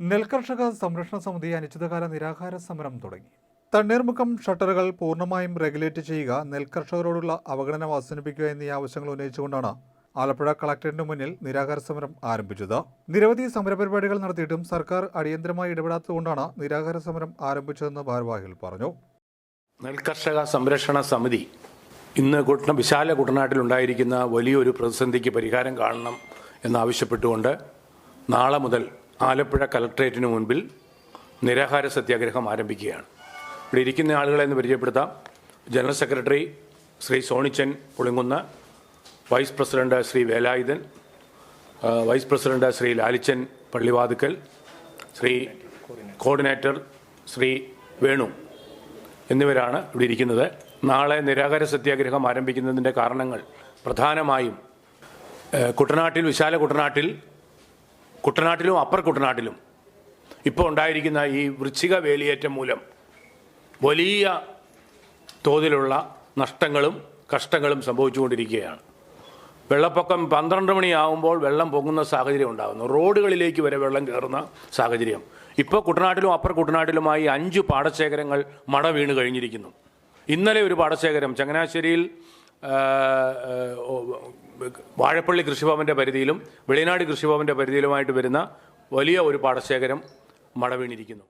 നെൽകർഷക സംരക്ഷണ സമിതി അനിശ്ചിതകാല നിരാഹാര സമരം തുടങ്ങി. തണ്ണീർമുഖം ഷട്ടറുകൾ പൂർണമായും റെഗുലേറ്റ് ചെയ്യുക നെൽകർഷകരോടുള്ള അവഗണന അവസാനിപ്പിക്കുക എന്നീ ആവശ്യങ്ങൾ ഉന്നയിച്ചുകൊണ്ടാണ് ആലപ്പുഴ കളക്ടറേറ്റിന് മുന്നിൽ നിരാഹാര സമരം ആരംഭിച്ചത്. നിരവധി സമരപരിപാടികൾ നടത്തിയിട്ടും സർക്കാർ അടിയന്തരമായി ഇടപെടാത്തതുകൊണ്ടാണ് നിരാഹാര സമരം ആരംഭിച്ചതെന്ന് ഭാരവാഹികൾ പറഞ്ഞു. നെൽകർഷക സംരക്ഷണ സമിതി ഇന്ന് കുട്ട വിശാല കുട്ടനാട്ടിലുണ്ടായിരിക്കുന്ന വലിയൊരു പ്രതിസന്ധിക്ക് പരിഹാരം കാണണം എന്നാവശ്യപ്പെട്ടുകൊണ്ട് നാളെ മുതൽ ആലപ്പുഴ കലക്ട്രേറ്റിന് മുൻപിൽ നിരാഹാര സത്യാഗ്രഹം ആരംഭിക്കുകയാണ്. ഇവിടെ ഇരിക്കുന്ന ആളുകളെ എന്ന് പരിചയപ്പെടുത്താം. General secretary Shri Sonichan Pulinkunnu vice president Shri Velayudhan vice president Shri Lalichan Pallivathukkal Shri coordinator Shri Venu എന്നിവരാണ് ഇവിടെ ഇരിക്കുന്നത്. നാളെ നിരാഹാര സത്യാഗ്രഹം ആരംഭിക്കുന്നതിന്റെ കാരണങ്ങൾ പ്രധാനമായും കുട്ടനാട്ടിൽ വിശാല കുട്ടനാട്ടിൽ കുട്ടനാട്ടിലും അപ്പർ കുട്ടനാട്ടിലും ഇപ്പോൾ ഉണ്ടായിരിക്കുന്ന ഈ വൃശ്ചിക വേലിയേറ്റം മൂലം വലിയ തോതിലുള്ള നഷ്ടങ്ങളും കഷ്ടങ്ങളും സംഭവിച്ചുകൊണ്ടിരിക്കുകയാണ്. വെള്ളപ്പൊക്കം പന്ത്രണ്ട് മണിയാവുമ്പോൾ വെള്ളം പൊങ്ങുന്ന സാഹചര്യം ഉണ്ടാകുന്നു. റോഡുകളിലേക്ക് വരെ വെള്ളം കയറുന്ന സാഹചര്യം. ഇപ്പോൾ കുട്ടനാട്ടിലും അപ്പർ കുട്ടനാട്ടിലുമായി അഞ്ച് പാടശേഖരങ്ങൾ മട വീണ് കഴിഞ്ഞിരിക്കുന്നു. ഇന്നലെ ഒരു പാടശേഖരം ചങ്ങനാശ്ശേരിയിൽ വാഴപ്പള്ളി കൃഷിഭവന്റെ പരിധിയിലും വെളിനാട് കൃഷിഭവന്റെ പരിധിയിലുമായിട്ട് വരുന്ന വലിയ ഒരു പാടശേഖരം മട വീണിരിക്കുന്നു